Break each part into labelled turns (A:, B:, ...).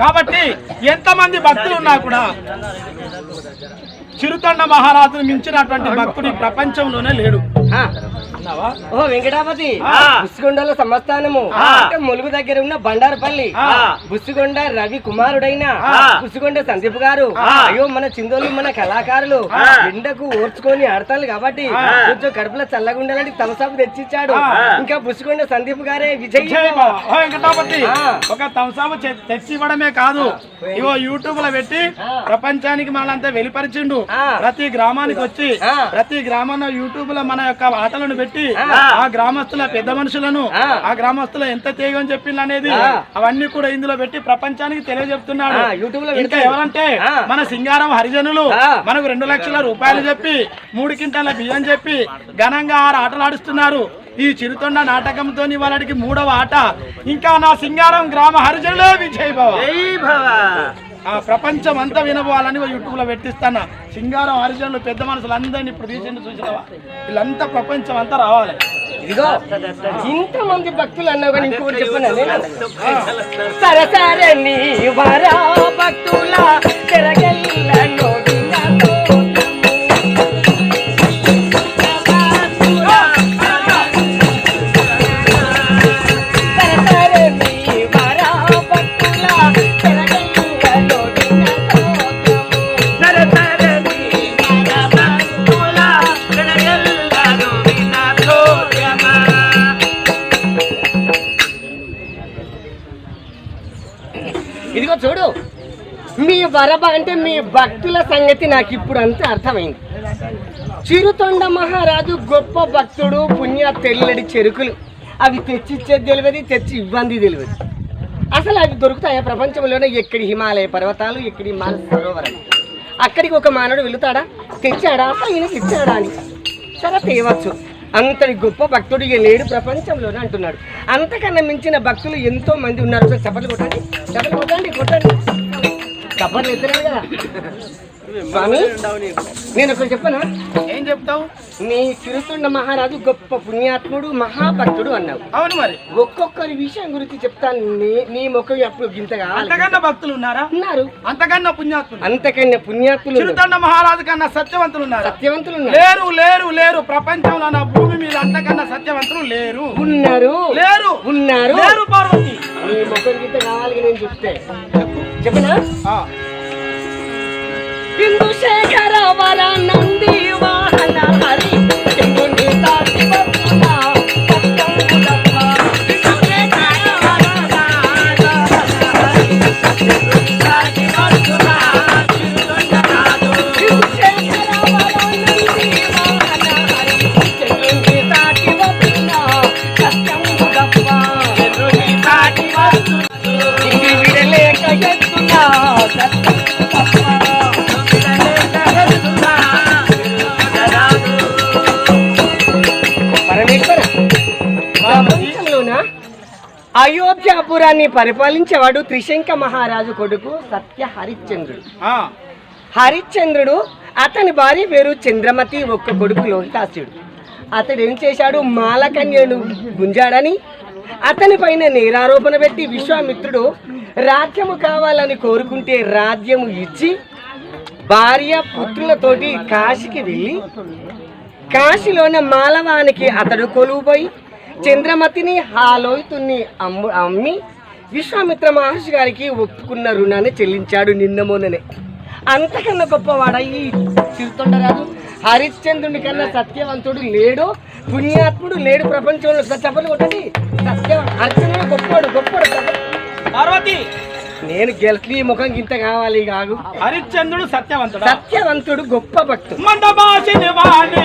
A: కాబట్టి ఎంతమంది భక్తులు ఉన్నా కూడా చిరుతండ మహారాజును మించినటువంటి భక్తుడు ఈ ప్రపంచంలోనే లేడు.
B: ఓ వెంకటాపతి. బుస్సుగొండలో సంస్థానము ములుగు దగ్గర ఉన్న బండారపల్లి. బుస్సుగొండ రవి కుమారుడైన. బుస్సుగొండ సందీప్ గారు. అయ్యో మన చిందోలు మన కళాకారులు. ఎండకు ఓర్చుకొని ఆడతారు కాబట్టి. కొంచెం కడుపులో చల్లగా ఉండాలని తమసాపు తెచ్చిచ్చాడు. ఇంకా బుస్సుగొండ సందీప్ గారే విజయ్
A: వెంకటాపతి. ఒక తంసాపు చె- తెచ్చి ఇవ్వడమే కాదు ఇగో యూట్యూబ్లో పెట్టి. ప్రపంచానికి మనంతా వెలిపరిచిండు. ప్రతి గ్రామానికి వచ్చి. ప్రతి గ్రామంలో యూట్యూబ్లో మన యొక్క ఆటలను పెట్టి
B: ఆ.
A: ఆ గ్రామస్తుల పెద్ద మనుషులను
B: ఆ.
A: గ్రామస్తుల ఎంత తేగం చెప్పింది అనేది. అవన్నీ కూడా ఇందులో పెట్టి ప్రపంచానికి తెలియజెప్తున్నాడు
B: ఆ, యూట్యూబ్లో
A: ఇంకా. ఎవరంటే. మన సింగారం హరిజనులు. మనకు రెండు లక్షల రూపాయలు చెప్పి మూడు క్వింటాల బియ్యం చెప్పి ఘనంగా ఆరు ఆటలు ఆడిస్తున్నారు ఈ చిరుతొండ నాటకంతో వాళ్ళకి మూడవ ఆట ఇంకా నా సింగారం గ్రామ హరిజనులే విజయ్ బావ ఆ ప్రపంచం అంతా వినబోవాలని యూట్యూబ్లో పెట్టిస్తాను సింగారం హరిజనులు పెద్ద మనుషులు అందరినీ ఇప్పుడు తీసిండు చూసినావా? వీళ్ళంతా ప్రపంచం అంతా రావాలి.
B: ఇదిగో ఇంతమంది భక్తులు అన్నావు కానీ ఇంకొకటి చెప్పాను సరే సరే నీ వరా భక్తుల తిరగల్ల అంటే మీ భక్తుల సంగతి నాకు ఇప్పుడు అంతా అర్థమైంది. చిరుతొండ మహారాజు గొప్ప భక్తుడు పుణ్య తెల్లడి చెరుకులు. అవి తెచ్చిచ్చేది తెలియదు తెచ్చి ఇబ్బంది తెలియదు. అసలు అవి దొరుకుతాయా ప్రపంచంలోనే? ఎక్కడి హిమాలయ పర్వతాలు ఎక్కడి హిమాలయ సరోవరాలు అక్కడికి ఒక మానవుడు వెళుతాడా? తెచ్చాడా? అసలు ఈయనకి ఇచ్చాడా అని. సరే తేవచ్చు. అంతటి గొప్ప భక్తుడు ఈ లేడు ప్రపంచంలోనే అంటున్నాడు. అంతకన్నా మించిన భక్తులు ఎంతో మంది ఉన్నారు. ఒకసారి చప్పట్లు కొట్టండి. చప్పట్లు కొట్టండి కొట్టండి. కదా స్వామి నేను ఒకటి చెప్పనా?
A: ఏం చెప్తావు?
B: నీ చిరుతుండ మహారాజు గొప్ప పుణ్యాత్ముడు మహాభక్తుడు అన్నావు.
A: అవును మరి.
B: ఒక్కొక్కరి విషయం గురించి చెప్తాను. నీ ముఖం ఎప్పుడు గింత కావాలి
A: అంతకన్నా భక్తులు ఉన్నారా?
B: ఉన్నారు.
A: అంతకన్నా పుణ్యాత్ములు.
B: అంతకన్నా పుణ్యాత్ములు.
A: చిరుతండ మహారాజు కన్నా సత్యవంతులు ఉన్నారా.
B: సత్యవంతులు
A: లేరు లేరు లేరు. ప్రపంచంలో నా భూమి మీద అంతకన్నా సత్యవంతులు లేరు.
B: ఉన్నారు.
A: లేరు.
B: ఉన్నారు.
A: లేరు పార్వతి.
B: నీ ముఖం గింత కావాలి నేను చెప్తే. చెప్పనా
A: ఆ.
B: బిందుశేఖర వర నంది వాహన హరి చెంగుని తాటి వస్తున్న సత్యముదప్ప. బిందుశేఖర వర నాద హరి అయోధ్యాపురాన్ని పరిపాలించేవాడు త్రిశంక మహారాజు కొడుకు సత్య హరిశ్చంద్రుడు. హరిశ్చంద్రుడు అతని భార్య పేరు చంద్రమతి ఒక్క కొడుకు లోహితాసుడు. అతడు ఏం చేశాడు? మాలకన్యను గుంజాడని అతని పైన నేరారోపణ పెట్టి విశ్వామిత్రుడు రాజ్యము కావాలని కోరుకుంటే రాజ్యము ఇచ్చి భార్య పుత్రులతోటి కాశీకి వెళ్ళి కాశీలోన మాలవానికి అతడు కొలువుపోయి చంద్రమతిని హాలోయితుని అమ్ము అమ్మి విశ్వామిత్ర మహర్షి గారికి ఒప్పుకున్న రుణాన్ని చెల్లించాడు నిన్న మొన్ననే. అంతకన్నా గొప్పవాడ ఈ చిరుతొండరాజు హరిశ్చంద్రుని కన్నా సత్యవంతుడు లేడు పుణ్యాత్ముడు లేడు ప్రపంచంలో చెప్పలు కొట్టండి సత్య హరిశ్చంద్రుడు గొప్పవాడు గొప్పవాడు.
A: పార్వతి!
B: నేను గెలిచి ముఖం గింత కావాలి కాదు
A: హరిశ్చంద్రుడు సత్యవంతుడు?
B: సత్యవంతుడు గొప్ప భక్తుడు.
A: మందమాసిని వాణి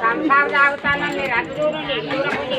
C: సంసారం తాగుతాను మీరు అటు చూడండి ఇటు చూడండి.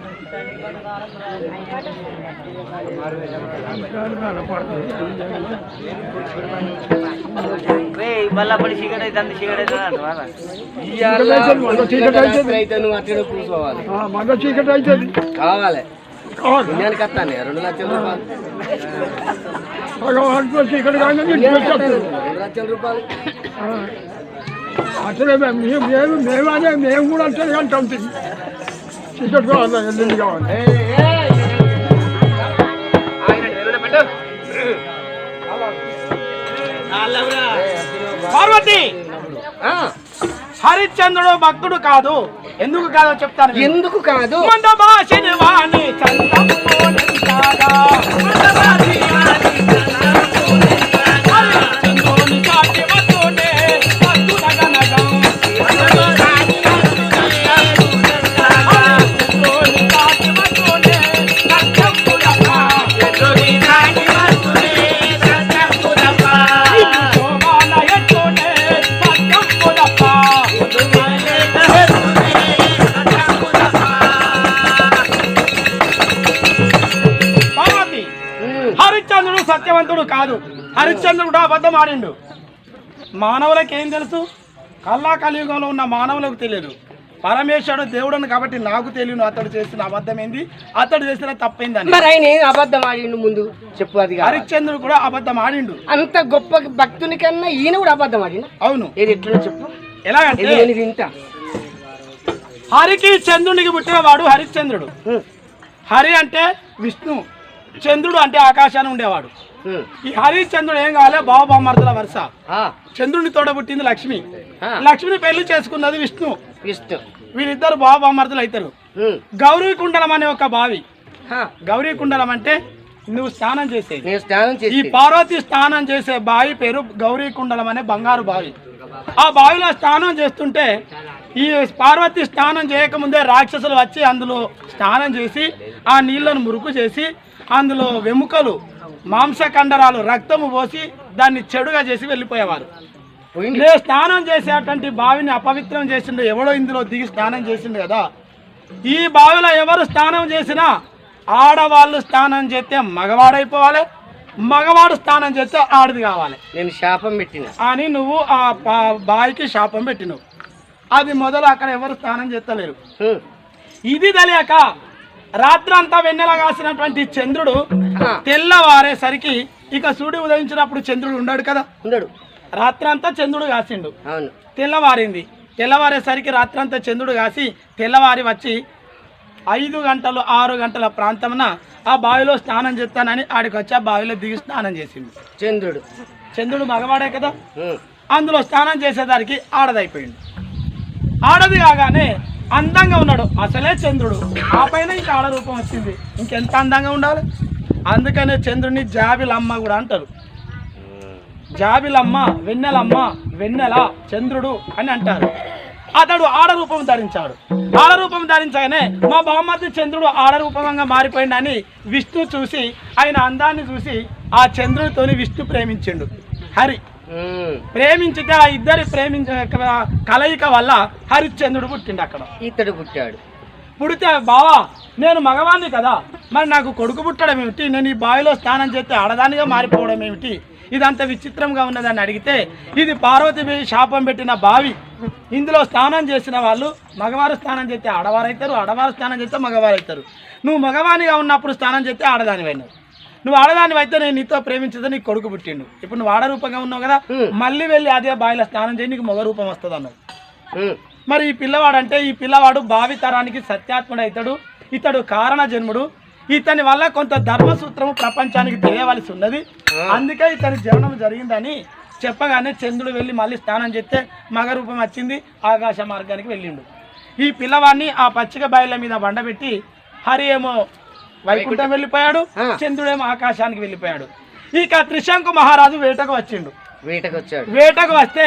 D: అవుతుంది చీకటి
B: అయితే నువ్వు అట్లనే కూర్చోవాలి.
A: మగ చీకటి అవుతుంది
B: కావాలి. పుణ్యానికి వస్తాను రెండు లక్షల రూపాయలు.
A: చీకటి కానీ
B: రెండు లక్షల రూపాయలు.
A: అసలే మేము మేము మేమనే మేము కూడా అసలు అంటాం చీకటి కావాలి? పార్వతి! హరిశ్చంద్రుడు భక్తుడు కాదు. ఎందుకు కాదో చెప్తాను.
B: ఎందుకు కాదు?
A: మంద భాషని వాణి కాగా. హరిశ్చంద్రుడు అబద్ధం ఆడిండు. మానవులకు ఏం తెలుసు? కల్లా కలియుగంలో ఉన్న మానవులకు తెలియదు. పరమేశ్వరుడు దేవుడని కాబట్టి నాకు తెలియను అతడు చేసిన అబద్ధం ఏంది? అతడు చేసిన తప్పైందని
B: మరి ఆయన ఏం అబద్ధం ఆడిండు ముందు? చెప్పు అది.
A: హరిశ్చంద్రుడు కూడా అబద్ధం ఆడిండు.
B: అంత గొప్ప భక్తుని కన్నా ఈయన కూడా అబద్ధం ఆడిండు?
A: అవును.
B: ఏది ఎట్లా చెప్పు.
A: ఎలాగంటే
B: వింటా
A: హరికి చంద్రునికి పుట్టినవాడు హరిశ్చంద్రుడు. హరి అంటే విష్ణు. చంద్రుడు అంటే ఆకాశాన్ని ఉండేవాడు. ఈ హరిశ్చంద్రుడు ఏం కావాలి బావబామర్దుల వరుస.
B: ఆ,
A: చంద్రుని తోడ పుట్టింది లక్ష్మి. లక్ష్మిని పెళ్ళి చేసుకున్నది విష్ణు.
B: విష్ణు.
A: వీరిద్దరు బావబామర్దులు అవుతారు
B: ఉమ్,
A: గౌరీ కుండలం అనే ఒక బావి. గౌరీ కుండలం అంటే నువ్వు స్నానం చేసేది. ఈ పార్వతి స్నానం చేసే బావి పేరు గౌరీ కుండలం అనే బంగారు బావి. ఆ బావిలో స్నానం చేస్తుంటే ఈ పార్వతి స్నానం చేయకముందే రాక్షసులు వచ్చి అందులో స్నానం చేసి ఆ నీళ్ళను మురుకు చేసి అందులో వెముకలు మాంసకండరాలు రక్తము పోసి దాన్ని చెడుగా చేసి వెళ్ళిపోయేవారు. నేను స్నానం చేసేటువంటి బావిని అపవిత్రం చేసిండు. ఎవడో ఇందులో దిగి స్నానం చేసిండు కదా. ఈ బావిలో ఎవరు స్నానం చేసినా ఆడవాళ్ళు స్నానం చేస్తే మగవాడైపోవాలి మగవాడు స్నానం చేస్తే ఆడది కావాలి.
B: నేను శాపం పెట్టిన.
A: అని నువ్వు ఆ బావికి శాపం పెట్టినవు. అది మొదలు అక్కడ ఎవరు స్నానం చేస్తలేరు. ఇది తెలియక రాత్రంతా వెన్నెల కాసినటువంటి చంద్రుడు తెల్లవారేసరికి ఇక సూర్యుడు ఉదయించినప్పుడు చంద్రుడు ఉండడు కదా?
B: ఉండడు
A: రాత్రంతా చంద్రుడు కాసిండు. తెల్లవారింది. తెల్లవారేసరికి రాత్రంతా చంద్రుడు కాసి తెల్లవారి వచ్చి ఐదు గంటలు ఆరు గంటల ప్రాంతమున ఆ బావిలో స్నానం చేస్తానని ఆడికి వచ్చి ఆ బావిలో దిగి స్నానం చేసింది
B: చంద్రుడు.
A: చంద్రుడు మగవాడే కదా? అందులో స్నానం చేసేదానికి ఆడదైపోయింది ఆడది కాగానే అందంగా ఉన్నాడు. అసలే చంద్రుడు. ఆ పైన ఇంకా ఆడ రూపం వచ్చింది. ఇంకెంత అందంగా ఉండాలి? అందుకనే చంద్రుడిని జాబిలమ్మ కూడా అంటారు. జాబిలమ్మ వెన్నెలమ్మ వెన్నెల చంద్రుడు అని అంటారు. అతడు ఆడ రూపం ధరించాడు. ఆడరూపం ధరించగానే మా బహుమతి చంద్రుడు ఆడ రూపంగా మారిపోయిండని విష్ణు చూసి ఆయన అందాన్ని చూసి ఆ చంద్రుడితోని విష్ణు ప్రేమించిండు. హరి. ప్రేమించితే ఆ ఇద్దరి ప్రేమించ కలయిక వల్ల హరిశ్చంద్రుడు పుట్టిండు అక్కడ.
B: ఇతడు పుట్టాడు.
A: పుడితే బావా నేను మగవాణ్ణి కదా. మరి నాకు కొడుకు పుట్టడం ఏమిటి? నేను ఈ బావిలో స్నానం చేస్తే ఆడదానిగా మారిపోవడం ఏమిటి? ఇదంత విచిత్రంగా ఉన్నదని అడిగితే ఇది పార్వతీదేవి శాపం పెట్టిన బావి. ఇందులో స్నానం చేసిన వాళ్ళు మగవారు స్నానం చేస్తే ఆడవారు అవుతారు ఆడవారు స్నానం చేస్తే మగవారు అవుతారు నువ్వు మగవానిగా ఉన్నప్పుడు స్నానం చేస్తే ఆడదానివైనావు. నువ్వు ఆడదాని అయితే నేను నీతో ప్రేమించదు నీకు కొడుకు పుట్టిండు. ఇప్పుడు నువ్వు ఆడ రూపంగా ఉన్నావు కదా. మళ్ళీ వెళ్ళి అదే బావిలో స్నానం చేయి నీకు మగ రూపం వస్తుంది అన్నావు
B: ఉమ్.
A: మరి ఈ పిల్లవాడు అంటే ఈ పిల్లవాడు భావి తరానికి సత్యాత్ముడు అవుతాడు ఇతడు కారణ జన్ముడు. ఇతని వల్ల కొంత ధర్మసూత్రము ప్రపంచానికి తెలియవలసి ఉన్నది. అందుకే ఇతని జననం జరిగిందని చెప్పగానే చంద్రుడు వెళ్ళి మళ్ళీ స్నానం చేస్తే మగ రూపం వచ్చింది ఆకాశ మార్గానికి వెళ్ళిండు. ఈ పిల్లవాడిని ఆ పచ్చిక బాయిల మీద వండబెట్టి హరి ఏమో వైకుంఠం వెళ్ళిపోయాడు. చంద్రుడేమో ఆకాశానికి వెళ్ళిపోయాడు. ఇక త్రిశంకు మహారాజు వేటకు వచ్చిండు.
B: వేటకు వచ్చాడు.
A: వేటకు వస్తే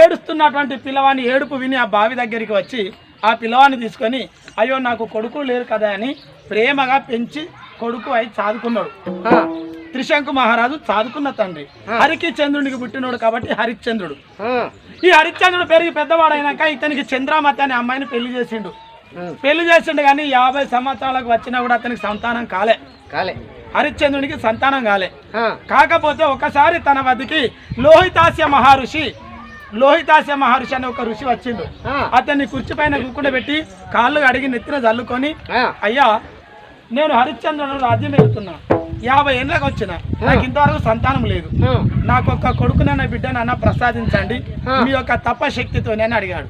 A: ఏడుస్తున్నటువంటి పిల్లవాని ఏడుపు విని ఆ బావి దగ్గరికి వచ్చి ఆ పిల్లవాడిని తీసుకొని అయ్యో నాకు కొడుకు లేరు కదా అని ప్రేమగా పెంచి కొడుకు అయి చాదుకున్నాడు. త్రిశంకు మహారాజు చాదుకున్న తండ్రి. హరికి చంద్రునికి పుట్టినోడు కాబట్టి హరిశ్చంద్రుడు. ఈ హరిశ్చంద్రుడు పెరిగి పెద్దవాడైనాక ఇతనికి చంద్రామతి అనే అమ్మాయిని పెళ్ళి చేసిండు. పెళ్ళి చేసిండు కానీ యాభై సంవత్సరాలకు వచ్చినా కూడా అతనికి సంతానం కాలే.
B: కాలే.
A: హరిశ్చంద్రునికి సంతానం కాలే. కాకపోతే ఒకసారి తన వద్దకి లోహితాస్య మహర్షి లోహితాస్య మహర్షి అనే ఒక ఋషి వచ్చిండు. అతన్ని కుర్చీ పైన కూర్చుండబెట్టి కాళ్ళు అడిగి నెత్తిన చల్లుకొని అయ్యా నేను హరిశ్చంద్రుడు రాజ్యం వెళ్తున్నా. యాభై ఏళ్ళకి వచ్చిన. నాకు ఇంతవరకు సంతానం లేదు. నాకు ఒక కొడుకునన్న బిడ్డనన్న ప్రసాదించండి. మీ యొక్క తపశక్తితో నేను అడిగాడు.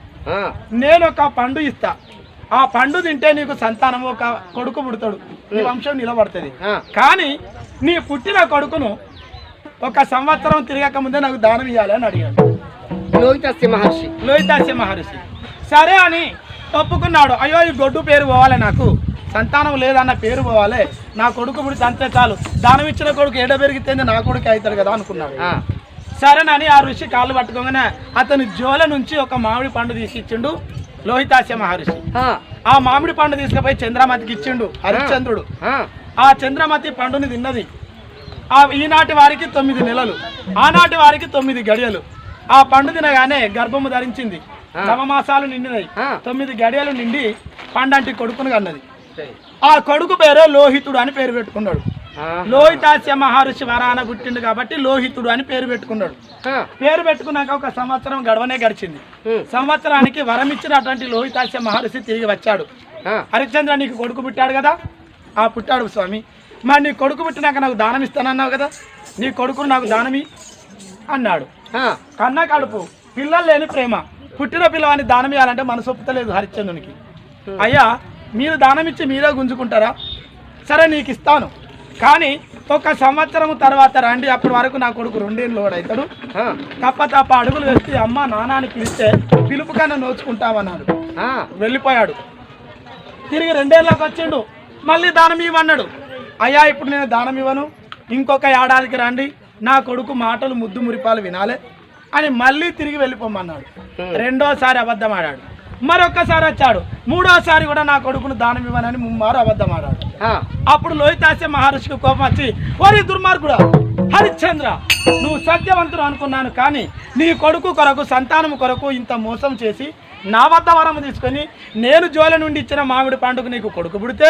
A: నేను ఒక పండు ఇస్తా. ఆ పండు తింటే నీకు సంతానం ఒక కొడుకు పుడతాడు. నీ వంశం నిలబడుతుంది. కానీ నీ పుట్టిన కొడుకును ఒక సంవత్సరం తిరగక ముందే నాకు దానం ఇవ్వాలి అని అడిగాడు.
B: లోహితస్య మహర్షి.
A: లోహితాస్య మహర్షి. సరే అని ఒప్పుకున్నాడు. అయ్యో ఈ గొడ్డు పేరు పోవాలి నాకు. సంతానం లేదన్న పేరు పోవాలి. నా కొడుకు పుడితే అంతే చాలు. దానం ఇచ్చిన కొడుకు ఏడ పెరిగితే నా కొడుకు అవుతాడు కదా అనుకున్నాడు. సరేనని ఆ ఋషి కాళ్ళు పట్టుకోగానే అతని జోల నుంచి ఒక మామిడి పండు తీసి ఇచ్చిండు. లోహితాస్య మహర్షి.
B: ఆ,
A: మామిడి పండు తీసుకుపోయి చంద్రమతికి ఇచ్చిండు హరిశ్చంద్రుడు.
B: ఆ,
A: చంద్రమతి పండుని తిన్నది. ఆ ఈనాటి వారికి తొమ్మిది నెలలు. ఆనాటి వారికి తొమ్మిది గడియలు. ఆ పండు తినగానే గర్భము ధరించింది. నవమాసాలు నిండినాయి
B: ఆ.
A: తొమ్మిది గడియలు నిండి పండంటి కొడుకును కన్నది. ఆ కొడుకు పేరే లోహితుడు అని పేరు పెట్టుకున్నాడు. లోహితాస్య మహర్షి వరాన పుట్టిండు కాబట్టి లోహితుడు అని పేరు పెట్టుకున్నాడు. పేరు పెట్టుకున్నాక ఒక సంవత్సరం గడవనే గడిచింది. సంవత్సరానికి వరం ఇచ్చినటువంటి లోహితాస్య మహర్షి తిరిగి వచ్చాడు. హరిశ్చంద్ర నీకు కొడుకు పుట్టాడు కదా? ఆ పుట్టాడు స్వామి. మరి నీ కొడుకు పుట్టినాక నాకు దానం ఇస్తానన్నావు కదా? నీ కొడుకును నాకు దానమి అన్నాడు. కన్న కడుపు పిల్లలు లేని ప్రేమ. పుట్టిన పిల్లవాడిని దానం ఇవ్వాలంటే మనసు ఒప్పుతలేదు హరిశ్చంద్రునికి. అయ్యా మీరు దానం ఇచ్చి మీరే గుంజుకుంటారా? సరే నీకు ఇస్తాను. కానీ ఒక సంవత్సరం తర్వాత రండి అప్పటి వరకు నా కొడుకు రెండేళ్ళు అవుతాడు
B: ఆ,
A: తప్ప తప్ప అడుగులు వేస్తే అమ్మ నాన్న అని పిలిస్తే పిలుపు కన్నా నోచుకుంటామన్నాడు వెళ్ళిపోయాడు. తిరిగి రెండేళ్ళకి వచ్చిండు. మళ్ళీ దానం ఇవ్వన్నాడు. అయ్యా ఇప్పుడు నేను దానం ఇవ్వను. ఇంకొక ఏడాదికి రండి. నా కొడుకు మాటలు ముద్దు మురిపాలు వినాలే. అని మళ్ళీ తిరిగి వెళ్ళిపోమన్నాడు. రెండోసారి అబద్ధం ఆడాడు మరొక్కసారి వచ్చాడు. మూడోసారి కూడా నా కొడుకును దానం ఇవ్వనని ముమ్మారు అబద్ధం ఆడాడు అప్పుడు లోహితాస్య మహర్షికి కోపం వచ్చి ఓరి దుర్మార్గుడా హరిశ్చంద్ర నువ్వు సత్యవంతుడు అనుకున్నాను కానీ నీ కొడుకు కొరకు సంతానం కొరకు ఇంత మోసం చేసి నా వద్ద వరం తీసుకొని నేను జోల నుండి ఇచ్చిన మామిడి పండుగ నీకు కొడుకు పుడితే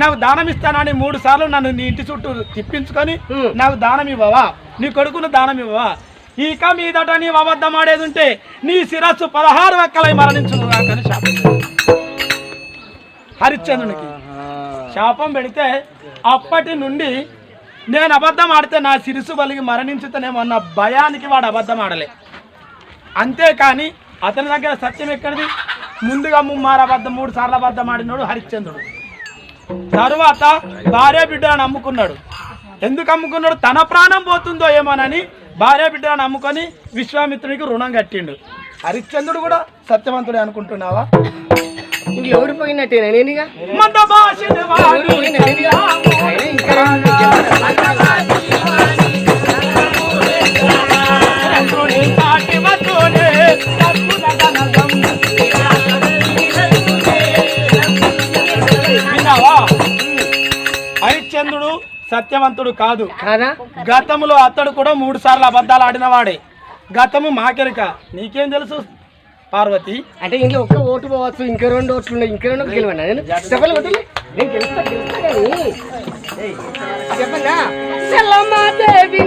A: నాకు దానం ఇస్తానని మూడు సార్లు నన్ను నీ ఇంటి చుట్టూ తిప్పించుకొని. నాకు దానం ఇవ్వవా? నీ కొడుకును దానం ఇవ్వవా? ఇక మీదట నీవు అబద్ధం ఆడేది ఉంటే నీ శిరస్సు పదహారు వెక్కలై మరణించును అని శాపం హరిశ్చంద్రునికి శాపం పెడితే అప్పటి నుండి నేను అబద్ధం ఆడితే నా సిరుసు బలిగి మరణించుతానేమన్న భయానికి వాడు అబద్ధం ఆడలే అంతేకాని అతని దగ్గర సత్యం ఎక్కడిది? ముందుగా ముమ్మారు అబద్ధం మూడు సార్లు అబద్ధం ఆడినాడు హరిశ్చంద్రుడు. తరువాత భార్య అని అమ్ముకున్నాడు. ఎందుకు అమ్ముకున్నాడు? తన ప్రాణం పోతుందో ఏమోనని భార్య బిడ్డలను అమ్ముకొని విశ్వామిత్రునికి రుణం కట్టిండు. హరిశ్చంద్రుడు కూడా సత్యవంతుడే అనుకుంటున్నావా?
B: ఎవడు పోయినట్టేనా? నేనుగా?
A: మంద సత్యవంతుడు కాదు. గతంలో అతడు కూడా మూడు సార్లు అబద్ధాలు ఆడినవాడే. గతము మాకెరక. నీకేం తెలుసు పార్వతి?
B: అంటే ఇంట్లో ఒక్క ఓటు పోవచ్చు ఇంకా రెండు ఓట్లు ఉన్నాయి ఇంకా రెండు గెలవన్నా నేను చెప్పలే వదిలే. నేను గెలుస్తా గెలుస్తా కానీ ఏయ్, చెప్పన్నా చల్లమాదేవి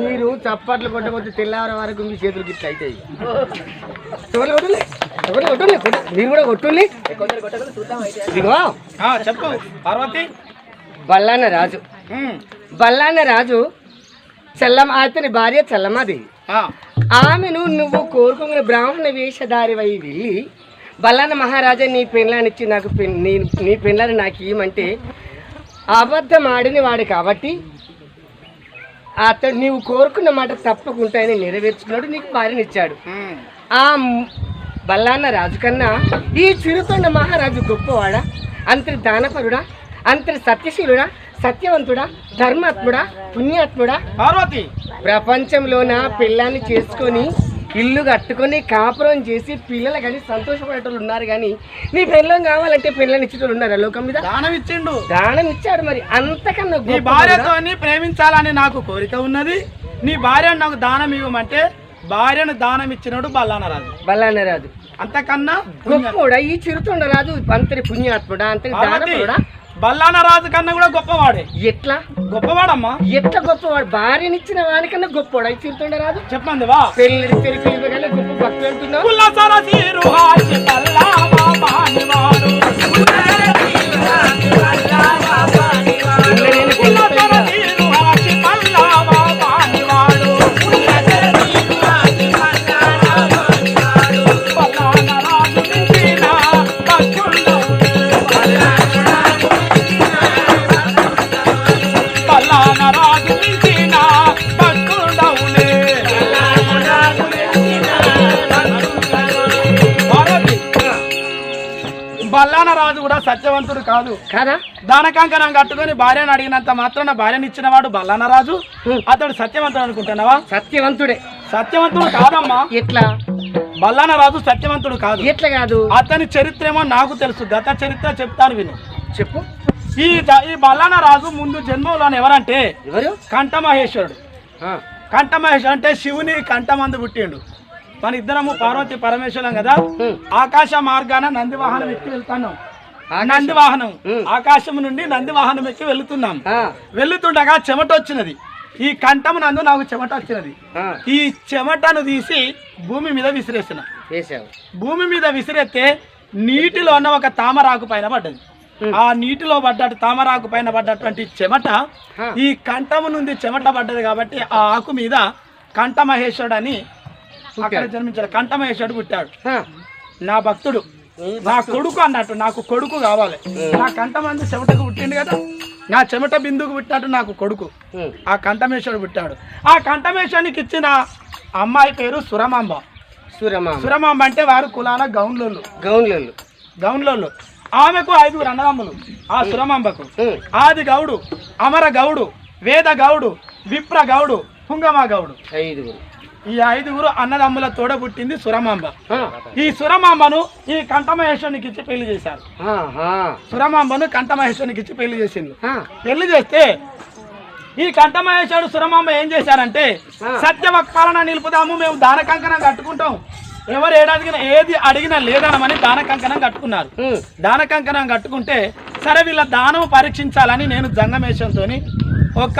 B: మీరు చప్పట్లు కొట్టకపోతే తెల్లవారి వరకు మీ చేతులు గిట్ల అవుతాయి మీరు కూడా కొట్టుండి ఇదిగో.
A: చెప్పు. పార్వతి?
B: బల్లాన్న రాజు.
A: ఉమ్,
B: బల్లాన్న రాజు చెల్లమ్మ అతని భార్య చెల్లమ్మదేవి
A: ఆ,
B: ఆమెను నువ్వు కోరుకున్న బ్రాహ్మణ వేషధారివై వెళ్ళి బల్లాన్న మహారాజా నీ పెళ్ళానిచ్చి నాకు నీ నీ పెళ్ళాన్ని నాకు ఇవ్వమంటే అబద్ధం ఆడిన వాడు కాబట్టి అతడు నీవు కోరుకున్న మాట తప్పకుండా ఆయన నెరవేర్చుకున్నాడు నీకు భార్యనిచ్చాడు. ఆ బల్లాన్న రాజు కన్నా ఈ చిరుతొండ మహారాజు గొప్పవాడా? అంతటి దానపరుడా? అంతటి సత్యశీలుడా? సత్యవంతుడా? ధర్మాత్ముడా? పుణ్యాత్ముడా?
A: పార్వతి!
B: ప్రపంచంలోన పిల్లాన్ని చేసుకొని ఇల్లు కట్టుకొని కాపురం చేసి పిల్లలు కానీ సంతోషపడేటోళ్ళు ఉన్నారు కానీ నీ పిల్లం కావాలంటే పిల్లని ఇచ్చేటోళ్ళు ఉన్నారా లోకం మీద?
A: దానం ఇచ్చిండు.
B: దానం ఇచ్చాడు మరి. అంతకన్నా
A: నీ భార్యతో ప్రేమించాలని నాకు కోరిక ఉన్నది. నీ భార్యను నాకు దానం ఇవ్వమంటే భార్యను దానం ఇచ్చినాడు బల్లానరాజు.
B: బల్లాన్న రాజు
A: అంతకన్నా
B: ఈ చిరుతొండ రాజు అంతటి పుణ్యాత్ముడా? అంతటి
A: పార్వతి,
B: దానపరుడా
A: బల్లానరాజు కన్నా కూడా గొప్పవాడే.
B: ఎట్లా?
A: గొప్పవాడమ్మా.
B: ఎట్లా గొప్పవాడు? భార్యనిచ్చిన వానికన్నా గొప్పవాడు. ఈ చిరుతొండ రాజు.
A: చెప్పంది వా.
B: పెళ్ళి పెళ్ళి పెళ్ళి కన్నా గొప్ప భక్తి అంటున్నావు.
A: కాదు
B: కాదా?
A: దానకంకణం కట్టుకొని భార్యను అడిగినంత మాత్రాన భార్యను ఇచ్చినవాడు బల్లాన రాజు అతడు సత్యవంతుడు అనుకుంటున్నావా?
B: సత్యవంతుడే.
A: సత్యవంతుడు కాదమ్మా.
B: ఎట్లా?
A: బల్లాన రాజు సత్యవంతుడు కాదు.
B: ఎట్లా కాదు?
A: అతని చరిత్ర ఏమో నాకు తెలుసు. గత చరిత్ర చెప్తాను విను.
B: చెప్పు.
A: ఈ ఈ బల్లాన రాజు ముందు జన్మలో ఎవరంటే?
B: ఎవరు?
A: కంఠమహేశ్వరుడు. కంఠమహేశ్వరుడు అంటే శివుని కంఠమందు పుట్టిండు. మన ఇద్దరము పార్వతి పరమేశ్వరం కదా. ఆకాశ మార్గాన నంది వాహనం ఎక్కి వెళ్తున్నాం
B: ఆకాశం.
A: నంది వాహనం. ఆకాశం నుండి నంది వాహనం ఎక్కి వెళ్తున్నాం వెళ్తుండగా చెమట వచ్చినది ఈ కంఠము నందు నాకు చెమట వచ్చినది ఈ చెమటను తీసి భూమి మీద విసిరేసిన. భూమి మీద విసిరేస్తే నీటిలో ఉన్న ఒక తామరాకు పైన పడ్డది. ఆ నీటిలో పడ్డట్టు తామరాకు పైన పడ్డటువంటి చెమట. ఈ కంఠము నుండి చెమట పడ్డది కాబట్టి ఆ ఆకు మీద కంఠమహేశ్వరుడు అని అక్కడ. జన్మించాడు. కంఠమహేశ్వరుడు పుట్టాడు. నా భక్తుడు. నా కొడుకు అన్నట్టు నాకు కొడుకు కావాలి. నా కంఠమంది చెమటకు పుట్టిండు కదా నా చెమట బిందుకు పుట్టినట్టు నాకు కొడుకు. ఆ కంఠమేశ్వరుడు పుట్టాడు. ఆ కంఠమేశ్వరునికి ఇచ్చిన అమ్మాయి పేరు సురమాంబ.
B: సురమా
A: సురమాంబ అంటే వారు కులాల గౌన్లోళ్ళు
B: గౌన్లలో
A: గౌన్లోళ్ళు ఆమెకు ఐదుగురు అన్నదమ్ములు ఆ సురమాంబకు. ఆది గౌడు అమర గౌడు వేద గౌడు విప్ర గౌడు పుంగమ గౌడు.
B: ఐదుగురు.
A: ఈ ఐదుగురు అన్నదమ్ముల తోడ పుట్టింది సురమాంబ. ఈ సురమాంబను ఈ కంఠమహేశ్వరునికి ఇచ్చి పెళ్ళి చేశారు. సురమాంబను కంఠమహేశ్వరునికి ఇచ్చి పెళ్ళి చేసింది పెళ్ళి చేస్తే ఈ కంఠమహేశ్వరుడు సురమాంబ ఏం చేశారంటే
B: ఆ.
A: సత్యవక్పాలన నిలుపుదాము మేము దాన కంకణం కట్టుకుంటాం. ఎవరు ఏడాదిగిన ఏది అడిగినా లేదనమని దాన కంకణం కట్టుకున్నారు. దాన కంకణం కట్టుకుంటే సరే వీళ్ళ దానం పరీక్షించాలని నేను జంగమేషంతో ఒక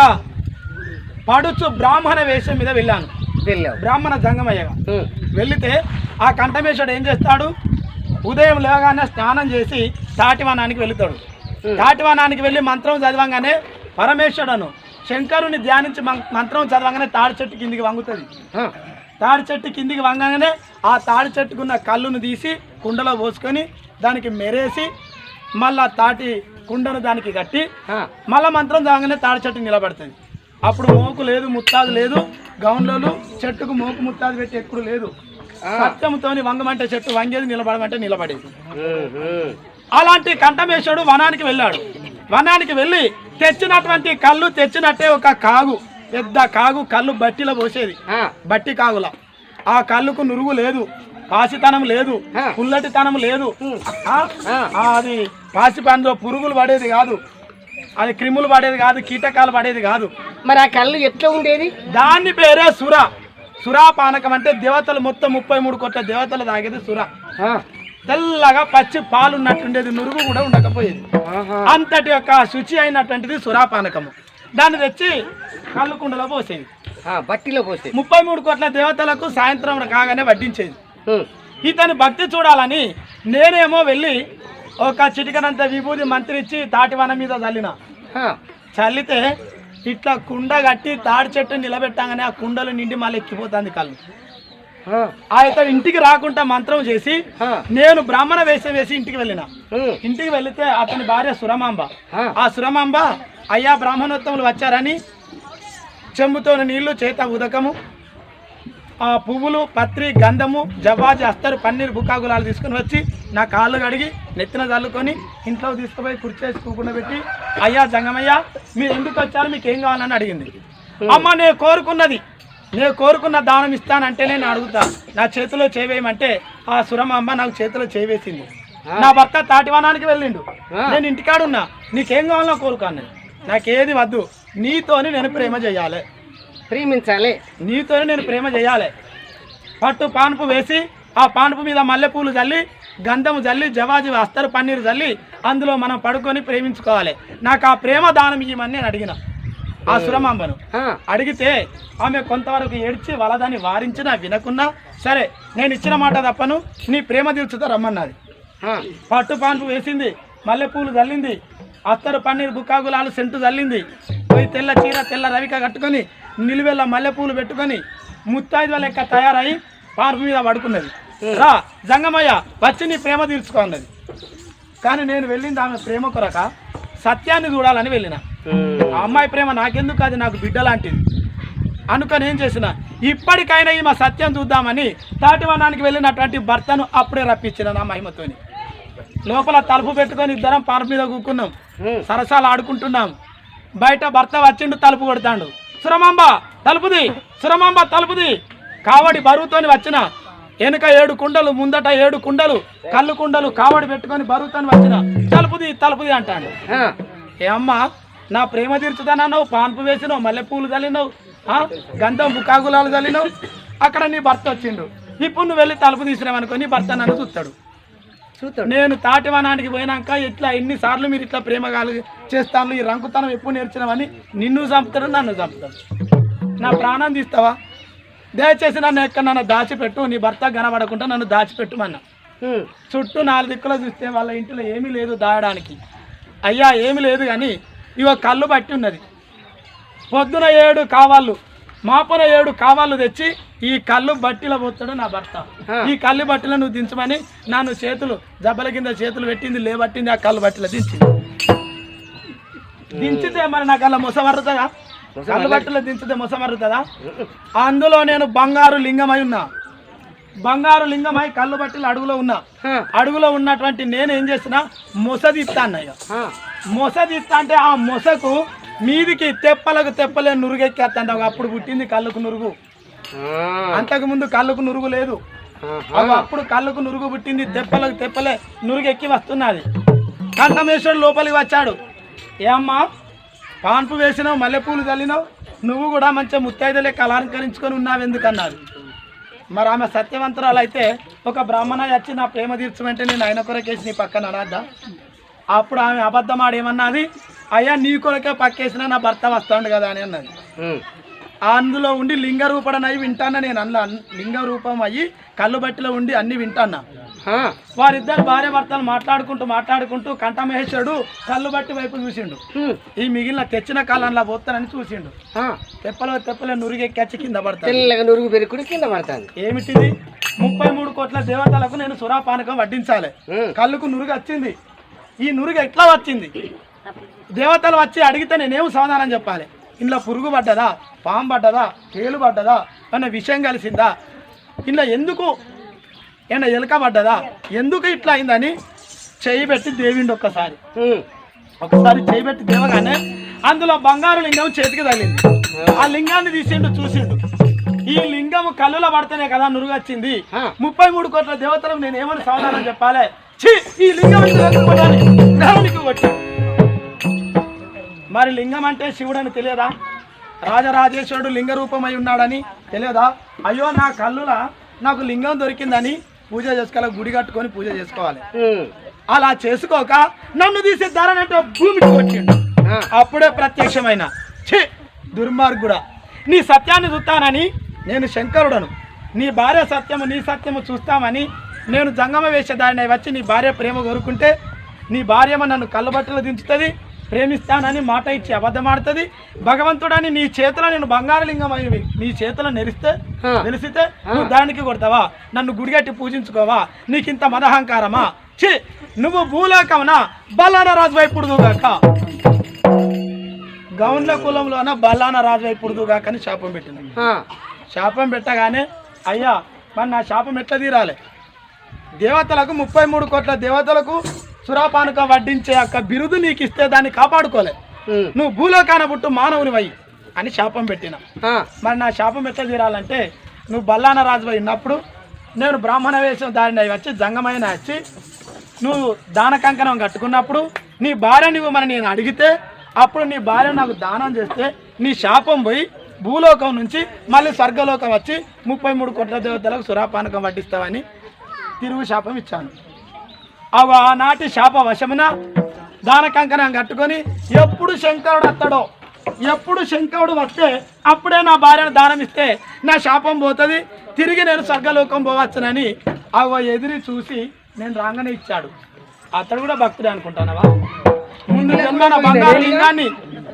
A: పడుచు బ్రాహ్మణ వేషం మీద వెళ్ళాను. బ్రాహ్మణ జంగమయ్యగా. వెళితే ఆ కంఠమేశ్వరుడు ఏం చేస్తాడు? ఉదయం లేవగానే స్నానం చేసి తాటివనానికి వెళుతాడు. తాటివనానికి వెళ్ళి మంత్రం చదవంగానే పరమేశ్వరుడును శంకరుని ధ్యానించి మంత్రం చదవంగానే తాడి చెట్టు కిందికి వంగుతుంది. తాడి చెట్టు కిందికి వంగగానే ఆ తాడి చెట్టుకున్న కళ్ళును తీసి కుండలో పోసుకొని దానికి మెరేసి మళ్ళా తాటి కుండను దానికి కట్టి మళ్ళా మంత్రం తాగానే తాడి చెట్టు నిలబడుతుంది. అప్పుడు మోకు లేదు ముత్తాదు లేదు. గౌన్లోలు చెట్టుకు మోకు ముత్తాదు పెట్టి ఎప్పుడు లేదు. సత్యంతోని వంగమంటే చెట్టు వంగేది నిలబడమంటే నిలబడేది. అలాంటి కంఠమేశ్వరుడు వనానికి వెళ్ళాడు. వనానికి వెళ్ళి తెచ్చినటువంటి కళ్ళు తెచ్చినట్టే ఒక కాగు పెద్ద కాగు కళ్ళు బట్టిలో పోసేది. బట్టి కాగుల. ఆ కళ్ళుకు నురుగు లేదు పాసితనం లేదు. పుల్లటితనం లేదు. అది పాసి పండులో పురుగులు పడేది కాదు. అది క్రిములు పడేది కాదు కీటకాలు పడేది కాదు.
B: మరి ఆ కళ్ళు ఎట్లా ఉండేది?
A: దాన్ని పేరే సుర. సురా పానకం అంటే దేవతలు మొత్తం ముప్పై మూడు కోట్ల దేవతలు తాగేది సుర. తెల్లగా పచ్చి పాలు ఉన్నట్టుండేది నురుగు కూడా ఉండకపోయేది. అంతటి యొక్క శుచి అయినటువంటిది సురాపానకము దాన్ని తెచ్చి కళ్ళు కుండలో పోసేది.
B: ఆ, బట్టిలో పోస్తే
A: ముప్పై మూడు కోట్ల దేవతలకు సాయంత్రం కాగానే వడ్డించేది. ఇతని భక్తి చూడాలని నేనేమో వెళ్ళి ఒక చిటికనంత విభూది మంత్రి ఇచ్చి తాటివన మీద చల్లిన చల్లితే ఇట్లా కుండ కట్టి తాడి చెట్టు నిలబెట్టగానే ఆ కుండలు నిండి మళ్ళీ ఎక్కిపోతుంది కళ్ళు.
B: ఆ,
A: ఆ ఇతను ఇంటికి రాకుండా మంత్రం చేసి నేను బ్రాహ్మణ వేషం వేసి ఇంటికి వెళ్ళిన. ఇంటికి వెళితే అతని భార్య సురమాంబ.
B: ఆ,
A: సురమాంబ అయ్యా బ్రాహ్మణోత్తములు వచ్చారని చెంబుతో నీళ్ళు చేత ఉదకము. పువ్వులు పత్రి గంధము జవ్వాజి అస్తరు పన్నీర్ బుక్కాగులాలు తీసుకుని వచ్చి నా కాళ్ళు కడిగి నెత్తిన చల్లుకొని ఇంట్లో తీసుకుపోయి కుర్చేసి కూకుండా పెట్టి అయ్యా జంగమయ్య మీరు ఎందుకు వచ్చారు? మీకు ఏం కావాలని అడిగింది. అమ్మ నేను కోరుకున్నది నేను కోరుకున్న దానం ఇస్తానంటే నేను అడుగుతా. నా చేతిలో చేవేయమంటే ఆ సురమాంబ నాకు చేతిలో చేవేసింది. నా భర్త తాటివనానికి వెళ్ళిండు. నేను ఇంటికాడున్నా. నీకేం కావాలో కోరుకున్నాను నాకేది వద్దు. నీతోని నేను ప్రేమ చేయాలి.
B: ప్రేమించాలి.
A: నీతోనే నేను ప్రేమ చేయాలి. పట్టు పానుపు వేసి ఆ పానుపు మీద మల్లెపూలు చల్లి గంధము చల్లి జవాజి అస్తరు పన్నీరు చల్లి అందులో మనం పడుకొని ప్రేమించుకోవాలి. నాకు ఆ ప్రేమ దానం ఇవ్వమని నేను అడిగిన. ఆ సురమాంబను అడిగితే ఆమె కొంతవరకు ఏడ్చి వాళ్ళదాన్ని వారించినా వినకున్నా సరే నేను ఇచ్చిన మాట తప్పను నీ ప్రేమ తీర్చుతా రమ్మన్నది. పట్టు పాన్పు వేసింది మల్లెపూలు చల్లింది అత్తరు పన్నీర్ బుక్కాగులాలు సెంటు చల్లింది పోయి తెల్ల చీర తెల్ల రవిక కట్టుకొని నిలువెల్ల మల్లెపూలు పెట్టుకొని ముత్తైదు లెక్క తయారై పాన్పు మీద పడుకున్నది. రా జంగమయ్య వచ్చి నీ ప్రేమ తీర్చుకోన్నది కానీ నేను వెళ్ళింది ఆమె ప్రేమ కొరక సత్యాన్ని చూడాలని వెళ్ళిన. ఆ అమ్మాయి ప్రేమ నాకెందుకు? అది నాకు బిడ్డ లాంటిది. అనుకొని ఏం చేసిన? ఇప్పటికైనా ఈ మా సత్యం చూద్దామని తాటివనానికి వెళ్ళినటువంటి భర్తను అప్పుడే రప్పించిన నా మహిమతోని. లోపల తలుపు పెట్టుకొని ఇద్దరం పార మీద కూకున్నాం. సరసాలు ఆడుకుంటున్నాం. బయట భర్త వచ్చిండు తలుపు కొడతాడు. సురమాంబ తలుపుది. సురమాంబ తలుపుది. కావడి బరువుతోని వచ్చిన వెనుక ఏడు కుండలు ముందట ఏడు కుండలు కళ్ళు కుండలు కావడి పెట్టుకొని బరువుతోని వచ్చిన తలుపుది తలుపుది అంటాడు. ఏ అమ్మా నా ప్రేమ తీర్చుతానన్నావు పాన్పు వేసినావు మల్లెపూలు చల్లినావు? గంధం బుకాగులాలు చల్లినావు అక్కడ నీ భర్త వచ్చిండు. ఇప్పుడు నువ్వు వెళ్ళి తలుపు తీసినావనుకో నీ భర్త నన్ను చూస్తాడు. నేను తాటివనానికి పోయినాక ఇట్లా ఎన్నిసార్లు మీరు ఇట్లా ప్రేమ కాలు చేస్తాను ఈ రంకుతనం ఎప్పుడు నేర్చినావని నిన్ను చంపుతాడు నన్ను చంపుతాడు నా ప్రాణం తీస్తావా? దయచేసి నన్ను ఎక్కడన్నా దాచిపెట్టు నీ భర్త కనబడకుండా నన్ను దాచిపెట్టుమన్నా. చుట్టూ నాలుగు దిక్కులు చూస్తే వాళ్ళ ఇంట్లో ఏమీ లేదు దాయడానికి. అయ్యా ఏమీ లేదు కానీ ఇవ కళ్ళు బట్టి ఉన్నది. పొద్దున ఏడు కావాళ్ళు మాపున ఏడు కావాళ్ళు తెచ్చి ఈ కళ్ళు బట్టిలో పోతాడు నా భర్త. ఈ కళ్ళు బట్టిలో నువ్వు దించమని నన్ను చేతులు జబ్బల కింద చేతులు పెట్టింది లేబట్టింది ఆ కళ్ళు బట్టిలో దించింది. దించితే మరి నాకు అలా మొసమరుతుందా? కళ్ళు బట్టిలో దించితే మొసమరుతుందా? అందులో నేను బంగారు లింగమై ఉన్నా. బంగారు లింగమై కళ్ళు బట్టిలో అడుగులో ఉన్నా. అడుగులో ఉన్నటువంటి నేను ఏం చేసిన మొసది ఇస్తా అన్నయ్య అంటే ఆ మొసకు మీదికి తెప్పలకు తెప్పలే నురుగెక్కేస్తాంది అగో అప్పుడు పుట్టింది కళ్ళకు నురుగు.
B: ఆ,
A: అంతకు ముందు కళ్ళకు నురుగు లేదు. అగో అప్పుడు కళ్ళకు నురుగు పుట్టింది తెప్పలకు తెప్పలే నురుగెక్కి వస్తున్నది. కంఠమేశ్వరుడు లోపలికి వచ్చాడు. ఏమ్మా పాన్పు వేసినావు మల్లెపూలు చల్లినావు నువ్వు కూడా మంచిగా ముత్తైదు లెక్క అలంకరించుకొని ఉన్నావు ఎందుకన్నారు? మరి ఆమె సత్యవంతురాలు అయితే ఒక బ్రాహ్మణ వచ్చి నా ప్రేమ తీర్చమంటే నేను ఆయన కొరకేసి నీ పక్కన అనద్దా అప్పుడు ఆమె అబద్ధం ఆడేమన్నది అయ్యా నీ కొరకే పక్కేసిన నా భర్త వస్తాడు కదా అని అన్నది. అందులో ఉండి లింగ రూపడనై వింటానా నేను అందులో? లింగ రూపం అయ్యి కళ్ళు బట్టిలో ఉండి అన్ని వింటానా? వారిద్దరు భార్య భర్తలు మాట్లాడుకుంటూ మాట్లాడుకుంటూ కంఠమహేశ్వరుడు కళ్ళు బట్టి వైపు చూసిండు. ఈ మిగిలిన తెచ్చిన కాలంలో పోతానని చూసిండు. తెప్పలో తెప్పలే నురిగెక్కి కింద పడతాడు
B: తెల్లగా నురుగు కింద పడుతుంది
A: ఏమిటిది? ముప్పై మూడు కోట్ల దేవతలకు నేను సురాపానకం వడ్డించాలి. కళ్ళుకు నురుగు వచ్చింది. ఈ నురుగు ఎట్లా వచ్చింది? దేవతలు వచ్చి అడిగితే నేనేం సమాధానం చెప్పాలి? ఇంట్లో పురుగు పడ్డదా? పాము పడ్డదా? తేలు పడ్డదా? అన్న విషయం కలిసిందా? ఇంట్లో ఎందుకు? ఏమన్నా ఎలుక పడ్డదా? ఎందుకు ఇట్లా అయిందని చేయి పెట్టి దేవిండి ఒక్కసారి. ఒకసారి చేయి పెట్టి దేవగానే అందులో బంగారు లింగం చేతికి తగిలింది. ఆ లింగాన్ని తీసిండు చూసిండు. ఈ లింగం కళ్ళులో పడితేనే కదా నురుగు వచ్చింది
B: ఆ.
A: ముప్పై మూడు కోట్ల దేవతలకు నేను ఏమని సమాధానం చెప్పాలి? ఛీ ఈ లింగం అంటే లేకపోవడాని దేవునికి కొట్టి మరి లింగం అంటే శివుడు అని తెలియదా? రాజరాజేశ్వరుడు లింగ రూపమై ఉన్నాడని తెలియదా? అయ్యో నా కళ్ళులా నాకు లింగం దొరికిందని పూజ చేసుకోవాలి గుడి కట్టుకొని పూజ చేసుకోవాలి. అలా చేసుకోక నన్ను తీసే ధరనంటే భూమికి వచ్చిండు. అప్పుడే ప్రత్యక్షమైన. ఛీ దుర్మార్గుడా. నీ సత్యాన్ని చూస్తానని నేను శంకరుడను. నీ భార్య సత్యము నీ సత్యము చూస్తామని నేను జంగమ వేషధారిని వచ్చి నీ భార్య ప్రేమ కోరుకుంటే నీ భార్యమ నన్ను కళ్ళబట్టలు దించుతుంది. ప్రేమిస్తానని మాట ఇచ్చి అబద్ధమాడుతుంది. భగవంతుడని నీ చేతిలో నేను బంగారు లింగం అయ్యి నీ చేతిలో నెరిస్తే. తెలిసితే నువ్వు దానికి కొడతావా? నన్ను గుడిగట్టి పూజించుకోవా? నీకింత మదహంకారమా? ఛీ! నువ్వు భూలోకమున బల్లాన రాజు వైపుడుదుగాక గౌన్ల కులంలోన బల్లాన రాజు వైపుడుదుగాక అని శాపం పెట్టిన. శాపం పెట్టగానే అయ్యా మరి నా శాపం ఎట్లా తీరాలి? దేవతలకు ముప్పై మూడు కోట్ల దేవతలకు సురాపానుక వడ్డించే యొక్క బిరుదు నీకు ఇస్తే దాన్ని కాపాడుకోలే. నువ్వు భూలోకాన పుట్టు మానవుని వై అని శాపం పెట్టిన. మరి నా శాపం ఎట్లా తీరాలంటే నువ్వు బల్లాన రాజు అయినప్పుడు నేను బ్రాహ్మణ వేషం దారిని అయి వచ్చి జంగమైన వచ్చి నువ్వు దాన కంకణం కట్టుకున్నప్పుడు నీ భార్య నువ్వు మరి నేను అడిగితే అప్పుడు నీ భార్య నాకు దానం చేస్తే నీ శాపం పోయి భూలోకం నుంచి మళ్ళీ స్వర్గలోకం వచ్చి ముప్పై మూడు కోట్ల దేవతలకు సురాపానకం వడ్డిస్తావని తిరుగు శాపం ఇచ్చాను. అవి ఆనాటి శాప వశమున దాన కంకణం కట్టుకొని ఎప్పుడు శంకరుడు వస్తాడో ఎప్పుడు శంకరుడు వస్తే అప్పుడే నా భార్యను దానం ఇస్తే నా శాపం పోతుంది. తిరిగి నేను స్వర్గలోకం పోవచ్చునని అవ ఎదిరి చూసి నేను రాగానే ఇచ్చాడు. అతడు కూడా భక్తుడే అనుకుంటానవా? ముందు బంగారు లింగాన్ని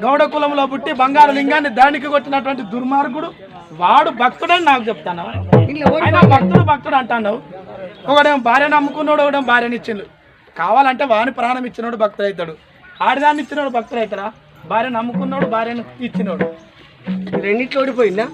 A: గౌడ కులంలో పుట్టి బంగారు లింగాన్ని దానికి కొట్టినటువంటి దుర్మార్గుడు వాడు భక్తుడని నాకు ఆయన భక్తుడు భక్తుడు అంటాను. ఒకడేం భార్యను అమ్ముకున్నాడు ఒకడేం భార్యని ఇచ్చిండు. కావాలంటే వాని ప్రాణం ఇచ్చినోడు భక్తుడు అవుతాడు ఆడిదాన్ని ఇచ్చినోడు భక్తుడు అవుతారా భార్యను అమ్ముకున్నాడు భార్యను ఇచ్చినోడు.
B: రెండిట్లో ఓడిపోయిందా?